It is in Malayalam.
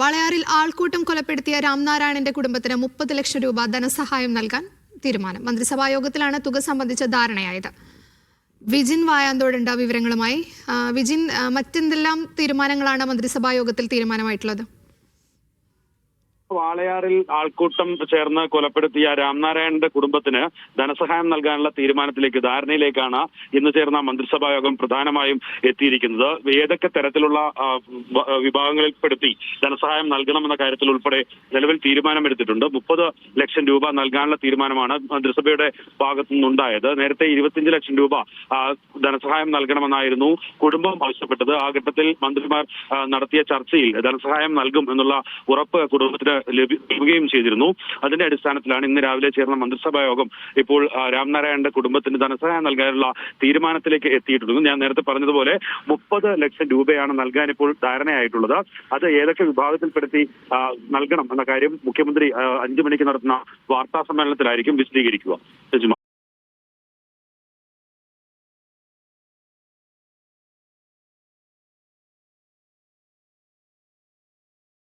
വളയാറിൽ ആൾക്കൂട്ടം കൊലപ്പെടുത്തിയ രാംനാരായണന്റെ കുടുംബത്തിന് മുപ്പത് ലക്ഷം രൂപ ധനസഹായം നൽകാൻ തീരുമാനം. മന്ത്രിസഭാ യോഗത്തിലാണ് തുക സംബന്ധിച്ച ധാരണയായത്. വിജിൻ വായാന്തോടുണ്ട് വിവരങ്ങളുമായി വിജിൻ മറ്റെന്തെല്ലാം തീരുമാനങ്ങളാണ് മന്ത്രിസഭാ യോഗത്തിൽ തീരുമാനമായിട്ടുള്ളത്? വാളയാറിൽ ആൾക്കൂട്ടം ചേർന്ന് കൊലപ്പെടുത്തിയ രാംനാരായണന്റെ കുടുംബത്തിന് ധനസഹായം നൽകാനുള്ള തീരുമാനത്തിലേക്ക് ധാരണയിലേക്കാണ് ഇന്ന് ചേർന്ന മന്ത്രിസഭാ യോഗം പ്രധാനമായും എത്തിയിരിക്കുന്നത്. ഏതൊക്കെ തരത്തിലുള്ള വിഭാഗങ്ങളിൽപ്പെടുത്തി ധനസഹായം നൽകണമെന്ന കാര്യത്തിൽ ഉൾപ്പെടെ നിലവിൽ തീരുമാനമെടുത്തിട്ടുണ്ട്. മുപ്പത് ലക്ഷം രൂപ നൽകാനുള്ള തീരുമാനമാണ് മന്ത്രിസഭയുടെ ഭാഗത്തു നിന്നുണ്ടായത് നേരത്തെ ഇരുപത്തിയഞ്ച് ലക്ഷം രൂപ ധനസഹായം നൽകണമെന്നായിരുന്നു കുടുംബം ആവശ്യപ്പെട്ടത്. ആ ഘട്ടത്തിൽ മന്ത്രിമാർ നടത്തിയ ചർച്ചയിൽ ധനസഹായം നൽകും എന്നുള്ള ഉറപ്പ് കുടുംബത്തിന് ലഭിക്കുകയും ചെയ്തിരുന്നു. അതിന്റെ അടിസ്ഥാനത്തിലാണ് ഇന്ന് രാവിലെ ചേർന്ന മന്ത്രിസഭാ യോഗം ഇപ്പോൾ രാംനാരായണന്റെ കുടുംബത്തിന് ധനസഹായം നൽകാനുള്ള തീരുമാനത്തിലേക്ക് എത്തിയിട്ടുള്ളത് ഞാൻ നേരത്തെ പറഞ്ഞതുപോലെ മുപ്പത് ലക്ഷം രൂപയാണ് നൽകാൻ ഇപ്പോൾ ധാരണയായിട്ടുള്ളത്. അത് ഏതൊക്കെ വിഭാഗത്തിൽപ്പെടുത്തി നൽകണം എന്ന കാര്യം മുഖ്യമന്ത്രി അഞ്ചു മണിക്ക് നടത്തുന്ന വാർത്താ സമ്മേളനത്തിലായിരിക്കും വിശദീകരിക്കുക.